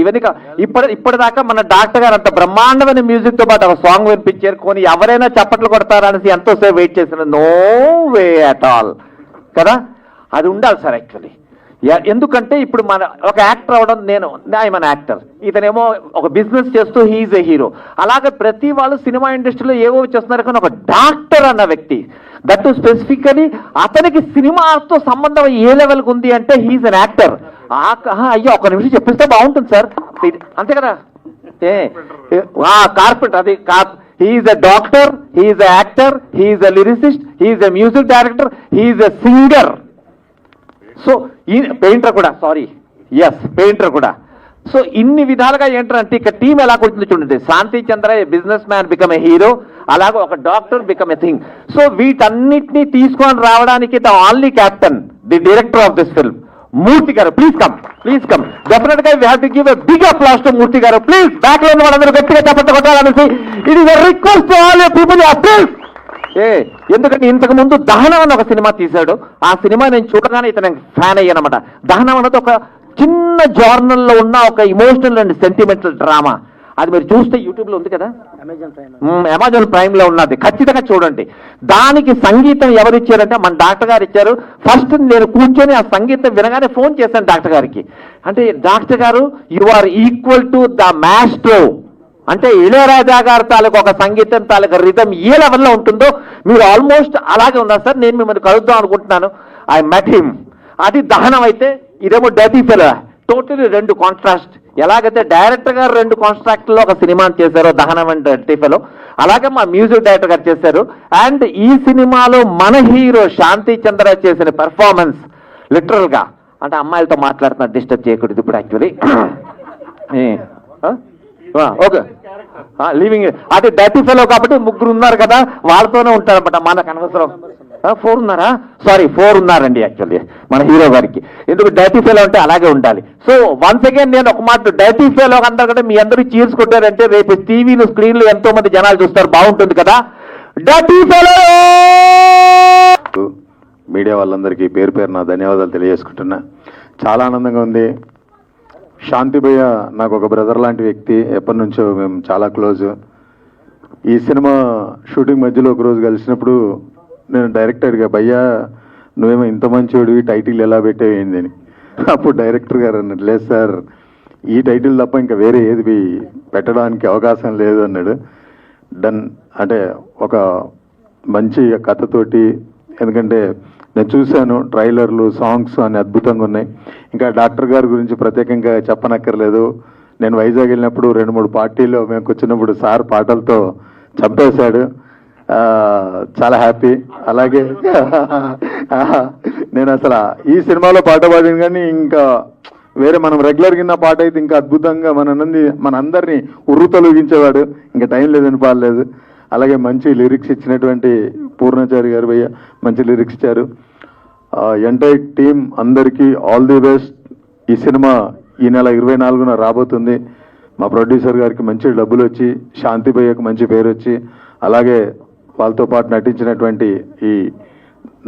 ఇవన్నీ ఇప్పటి ఇప్పటిదాకా మన డాక్టర్ గారు అంత బ్రహ్మాండమైన మ్యూజిక్తో పాటు ఒక సాంగ్ వినిపించారు. కొని ఎవరైనా చప్పట్లు కొడతారా అనేసి ఎంతోసేపు వెయిట్ చేసిన నో వే అట్ ఆల్. కదా? అది ఉండాలి సార్ యాక్చువల్లీ. ఎందుకంటే ఇప్పుడు మన ఒక యాక్టర్ అవడం నేను మన యాక్టర్. ఇతనేమో ఒక బిజినెస్ చేస్తూ హీఈస్ ఎ హీరో. అలాగే ప్రతి వాళ్ళు సినిమా ఇండస్ట్రీలో ఏవో చేస్తున్నారు కానీ ఒక డాక్టర్ అన్న వ్యక్తి. దట్ స్పెసిఫికలీ అతనికి సినిమాతో సంబంధం ఏ లెవెల్కి ఉంది అంటే హీఈస్ అన్ యాక్టర్ అయ్యో ఒక నిమిషం చెప్పిస్తే బాగుంటుంది సార్. అంతే కదా? ఏ కార్పెంటర్ అది he's a doctor he's a actor he's a lyricist he's a music director he's a singer so ఈ పెయింటర్ కూడా సారీ ఎస్ పెయింటర్ కూడా. సో ఇన్ని విధాలుగా ఏంటంటే ఇక టీం ఎలా కొడుతుంది చూడండి. Shanti Chandra business man become a hero అలాగే ఒక doctor become a thing so వీటన్నిటిని తీసుకొని రావడానికి the only captain the director of this film Murthy garu. Please come please come డెఫినెట్గా we have to give a big applause to Murthy garu. Please బ్యాక్లో వాళ్ళందరూ గట్టిగా చప్పట్లు కొట్టాలనేసి ఇది రిక్వెస్ట్ ఆల్ పీపుల్ ఏ ఎందుకంటే ఇంతకు ముందు దహనం అని ఒక సినిమా తీశాడు. ఆ సినిమా నేను చూడగానే ఇతను ఫ్యాన్ అయ్యానమాట. దహనం అన్నది ఒక చిన్న జర్నల్లో ఉన్న ఒక ఇమోషనల్ అండ్ సెంటిమెంటల్ డ్రామా అది మీరు చూస్తే యూట్యూబ్లో ఉంది కదా? అమెజాన్ ప్రైమ్లో. ఉన్నది. ఖచ్చితంగా చూడండి. దానికి సంగీతం ఎవరు ఇచ్చారంటే మన డాక్టర్ గారు ఇచ్చారు. ఫస్ట్ నేను కూర్చొని ఆ సంగీతం వినగానే ఫోన్ చేశాను డాక్టర్ గారికి. అంటే doctor garu you are equal to the maestro అంటే ఇళయరాజా గారి తాలూకు ఒక సంగీతం తాలూకు రిధం ఏ లెవెల్లో ఉంటుందో మీరు ఆల్మోస్ట్ అలాగే ఉన్నారు సార్. నేను మిమ్మల్ని కలుద్దాం అనుకుంటున్నాను. ఐ మెట్ హిమ్ అది దహనం అయితే ఇదేమో డర్టీ ఫెలో టోటలీ రెండు కాంట్రాస్ట్ ఎలాగైతే డైరెక్టర్ గారు రెండు కాంట్రాక్ట్లో ఒక సినిమా చేశారో దహనం అండ్ టిఫెలో అలాగే మా మ్యూజిక్ డైరెక్టర్ గారు చేశారు. అండ్ ఈ సినిమాలో మన హీరో శాంతి చంద్ర చేసిన పెర్ఫార్మెన్స్ లిటరల్గా. అంటే అమ్మాయిలతో మాట్లాడుతున్నా డిస్టర్బ్ చేయకూడదు ఇప్పుడు యాక్చువల్లీ ఓకే. లివింగ్ అది డర్టీ ఫెలో కాబట్టి ముగ్గురు ఉన్నారు కదా వాళ్ళతోనే ఉంటారనమాట మనకు అనవసరం. ఫోర్ ఉన్నారా? సారీ ఫోర్ ఉన్నారండి యాక్చువల్లీ మన హీరో గారికి. ఎందుకు డర్టీ ఫెలో అంటే అలాగే ఉండాలి. సో వన్స్ అగైన్ నేను ఒక మాట డర్టీ ఫెలో అందరు కూడా మీ అందరూ చీర్స్ కొట్టారంటే రేపు టీవీలు స్క్రీన్లు ఎంతో మంది జనాలు చూస్తారు బాగుంటుంది కదా. డర్టీ ఫెలో మీడియా వాళ్ళందరికీ పేరు పేరు నా ధన్యవాదాలు తెలియజేసుకుంటున్నా. చాలా ఆనందంగా ఉంది. శాంతిభయ్య నాకు ఒక బ్రదర్ లాంటి వ్యక్తి. ఎప్పటి నుంచో మేము చాలా క్లోజ్ ఈ సినిమా షూటింగ్ మధ్యలో ఒక రోజు కలిసినప్పుడు నేను డైరెక్టర్గా భయ్యా నువ్వేమో ఇంత మంచివాడివి టైటిల్ ఎలా పెట్టేవేంది అని. అప్పుడు డైరెక్టర్ గారు అన్నాడు లేదు సార్ ఈ టైటిల్ తప్ప ఇంకా వేరే ఏది పెట్టడానికి అవకాశం లేదు అన్నాడు. డన్ అంటే ఒక మంచి కథతోటి ఎందుకంటే నేను చూశాను ట్రైలర్లు సాంగ్స్ అన్ని అద్భుతంగా ఉన్నాయి. ఇంకా డాక్టర్ గారి గురించి ప్రత్యేకంగా చెప్పనక్కర్లేదు. నేను వైజాగ్ వెళ్ళినప్పుడు రెండు మూడు పార్టీలో మేము కూర్చున్నప్పుడు సార్ పాటలతో చంపేశాడు. చాలా హ్యాపీ. అలాగే నేను అసలు ఈ సినిమాలో పాట పాడిన కానీ ఇంకా వేరే మనం రెగ్యులర్ కింద పాట అయితే ఇంకా అద్భుతంగా మన నంది మన అందరినీ ఉర్రు తొలగించేవాడు. ఇంకా టైం లేదని పాడలేదు. అలాగే మంచి లిరిక్స్ ఇచ్చినటువంటి పూర్ణచారి గారు భయ్య మంచి లిరిక్స్ ఇచ్చారు. ఎంటైర్ టీం అందరికీ ఆల్ ది బెస్ట్ ఈ సినిమా ఈ నెల ఇరవై నాలుగున రాబోతుంది. మా ప్రొడ్యూసర్ గారికి మంచి డబ్బులు వచ్చి శాంతి భయ్యకు మంచి పేరు వచ్చి అలాగే వాళ్ళతో పాటు నటించినటువంటి ఈ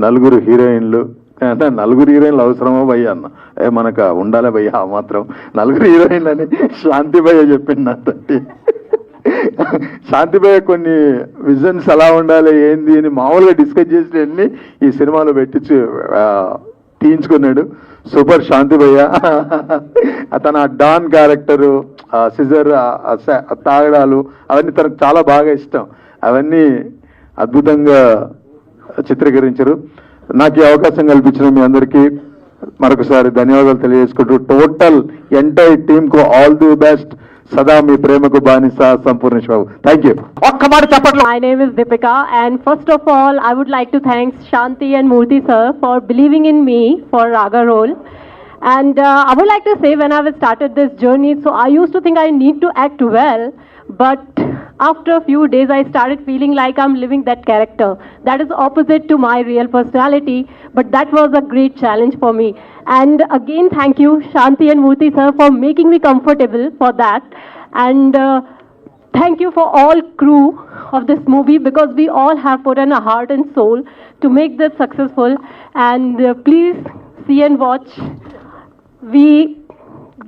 నలుగురు హీరోయిన్లు. అంటే నలుగురు హీరోయిన్లు అవసరమో భయ్య అన్న? ఏ మనకు ఉండాలి భయ్య మాత్రం. నలుగురు హీరోయిన్లు అని శాంతి భయ్య చెప్పింది నాతోటి శాంతి కొన్ని విజన్స్ ఎలా ఉండాలి ఏంది అని మామూలుగా డిస్కస్ చేసినవన్నీ ఈ సినిమాలో పెట్టించి తీయించుకున్నాడు. సూపర్ శాంతిభయ్య అతను తన డాన్ క్యారెక్టరు సిజర్ తాగడాలు అవన్నీ తనకు చాలా బాగా ఇష్టం. అవన్నీ అద్భుతంగా చిత్రీకరించారు. నాకు ఈ అవకాశం కల్పించిన మీ అందరికీ మరొకసారి ధన్యవాదాలు తెలియజేసుకుంటూ టోటల్ ఎంటైర్ టీమ్కు ఆల్ ది బెస్ట్ సదా మీ ప్రేమకు బానిస సంపూర్ణేష్ బాబు థ్యాంక్ యూ ఒక్క మాట చెప్పట్లు My name is Deepika, and first of all, I would like to thank Shanti and Murthy sir for believing in me for Raga role. And uh, I would like to say, when I was started this journey, so I used to think I need to act well, but after a few days, I started feeling like I'm living that character. That is opposite to my real personality, but that was a great challenge for me. And again, thank you, Shanti and Murthy sir, for making me comfortable for that. And uh, Thank you for all crew of this movie because we all have put in a heart and soul to make this successful. And uh, please see and watch. We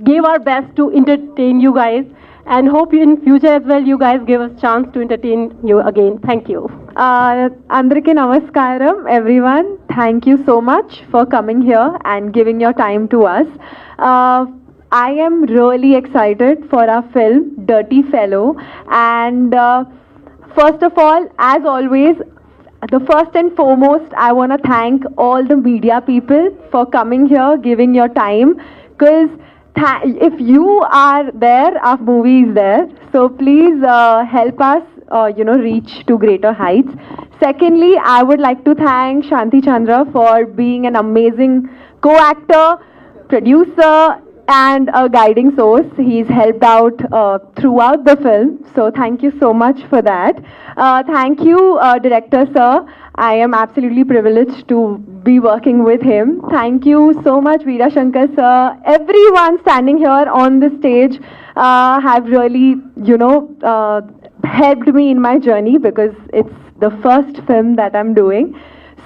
gave our best to entertain you guys and hope in future as well you guys give us chance to entertain you again. Thank you. Uh, అందరికీ నమస్కారం everyone thank you so much for coming here and giving your time to us I am really excited for our film Dirty Fellow and uh, first of all as always the first and foremost I want to thank all the media people for coming here giving your time because tha- if you are there our movie is there so please uh, help us uh, you know reach to greater heights. Secondly i would like to thank shanti chandra for being an amazing co-actor producer and a guiding source he's helped out uh, throughout the film. So thank you so much for that. Uh, thank you uh, director sir. I am absolutely privileged to be working with him. Thank you so much veera shankar sir. Everyone standing here on the stage uh, have really you know uh, helped me in my journey because it's the first film that i'm doing.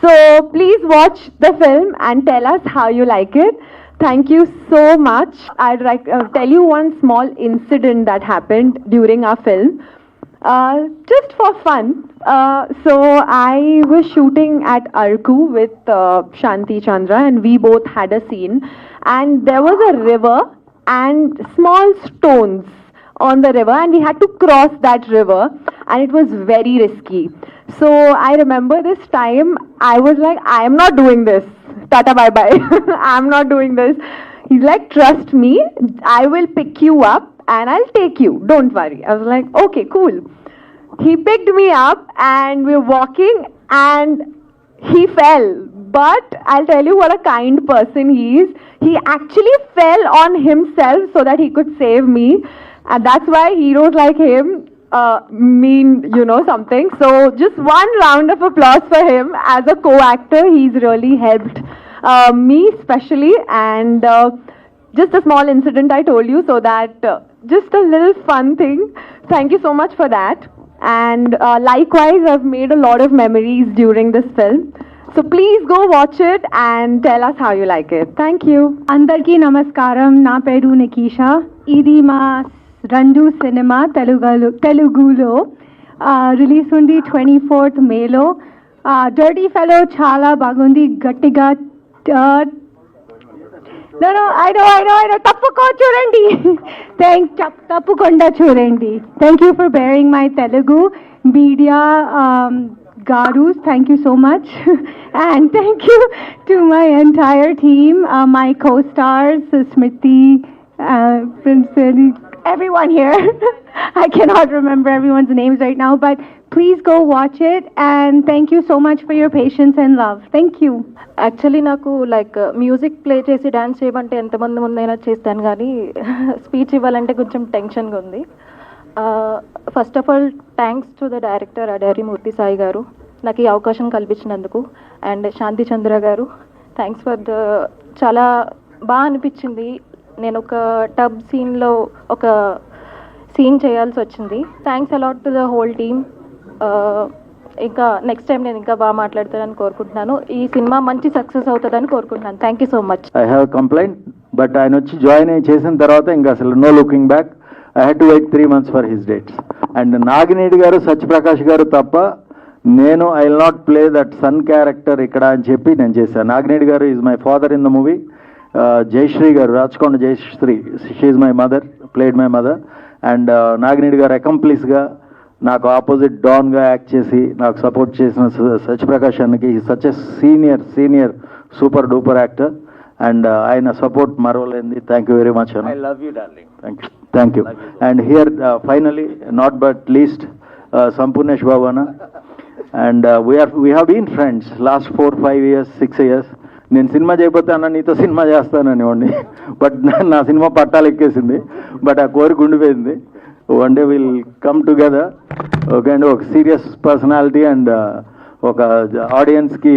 So please watch the film and tell us how you like it Thank you so much. I'd like uh, tell you one small incident that happened during our film. Uh, just for fun. Uh, so I was shooting at Arku with uh, Shanti Chandra, and we both had a scene. And there was a river and small stones on the river, and we had to cross that river, and it was very risky. So I remember this time I was like, I am not doing this. Tata bye bye. I'm not doing this. He's like, trust me, I will pick you up and I'll take you. Don't worry. I was like, okay, cool. He picked me up and we were walking and he fell. But I'll tell you what a kind person he is. He actually fell on himself so that he could save me. And that's why heroes like him uh, mean, you know, something. So just one round of applause for him as a co-actor. He's really helped uh, me especially. And uh, just a small incident I told you so that uh, just a little fun thing. Thank you so much for that. And uh, likewise, I've made a lot of memories during this film. So please go watch it and tell us how you like it. Thank you. అందరికీ నమస్కారం నా పేరు నికీషా ఇది మా రెండు cinema తెలుగులో తెలుగులో release ఉంది ట్వంటీ ఫోర్త్ మేలో. డర్టీ ఫెలో చాలా బాగుంది గట్టిగా ఐ నో ఐ చూడండి. థ్యాంక్ తప్పకుండా చూడండి. Thank you for bearing my Telugu media garu thank you so much and thank you to my entire team my co stars Smriti everyone here. I cannot remember everyone's names right now, but please go watch it and thank you so much for your patience and love. Thank you. Actually నాకు like music play చేసి dance చేయమంటే ఎంతమంది ముందైనా చేస్తాను కానీ speech ఇవ్వాలంటే కొంచెం టెన్షన్గా ఉంది first of all thanks to the director Adari Murthy Sai garu నాకు ఈ అవకాశం కల్పించినందుకు అండ్ శాంతి చంద్ర గారు థ్యాంక్స్ ఫర్ ద చాలా బాగా అనిపించింది నేను ఒక టబ్ సీన్లో ఒక సీన్ చేయాల్సి వచ్చింది. Thanks a lot to the whole team ఇంకా నెక్స్ట్ టైం నేను ఇంకా బాగా మాట్లాడతానని కోరుకుంటున్నాను. ఈ సినిమా మంచి సక్సెస్ అవుతుందని కోరుకుంటున్నాను. Thank you so much I have complaint but ఆయన వచ్చి జాయిన్ అయ్యి చేసిన తర్వాత ఇంకా అసలు no looking back I had to wait three months for his dates and Nagineedu garu Satyaprakash garu తప్ప నేను I will not play that son character ఇక్కడ అని చెప్పి నేను చేశాను. Nagineedu garu is my father in the movie Jayashree garu Rachakonda Jayashree she's my mother played my mother and Nagineedu garu అకంప్లీస్గా నాకు opposite డాన్గా act చేసి నాకు సపోర్ట్ చేసిన సత్యప్రకాష్ అన్నకి such a senior senior super duper actor and ఆయన support మరవలేంది. Thank you very much అన్న. Love you darling thank you thank you and here finally not but least Sampoornesh Babu అన్న. And we're we have been friends last four five years six years నేను cinema చేయకపోతే అన్న నీతో cinema చేస్తానని వాడిని. But నా cinema పట్టాలు ఎక్కేసింది. బట్ ఆ కోరిక ఉండిపోయింది one day will come together. Okay and ఒక సీరియస్ పర్సనాలిటీ అండ్ ఒక ఆడియన్స్కి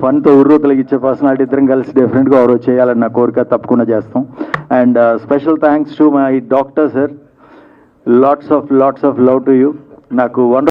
ఫన్తో ఉర్రూతలకి ఇచ్చే పర్సనాలిటీ ఇద్దరం కలిసి డెఫినెట్గా ఎవరో చేయాలని నా కోరిక తప్పకుండా చేస్తాం. And special thanks to my doctor sir lots of lots of love to you నాకు వన్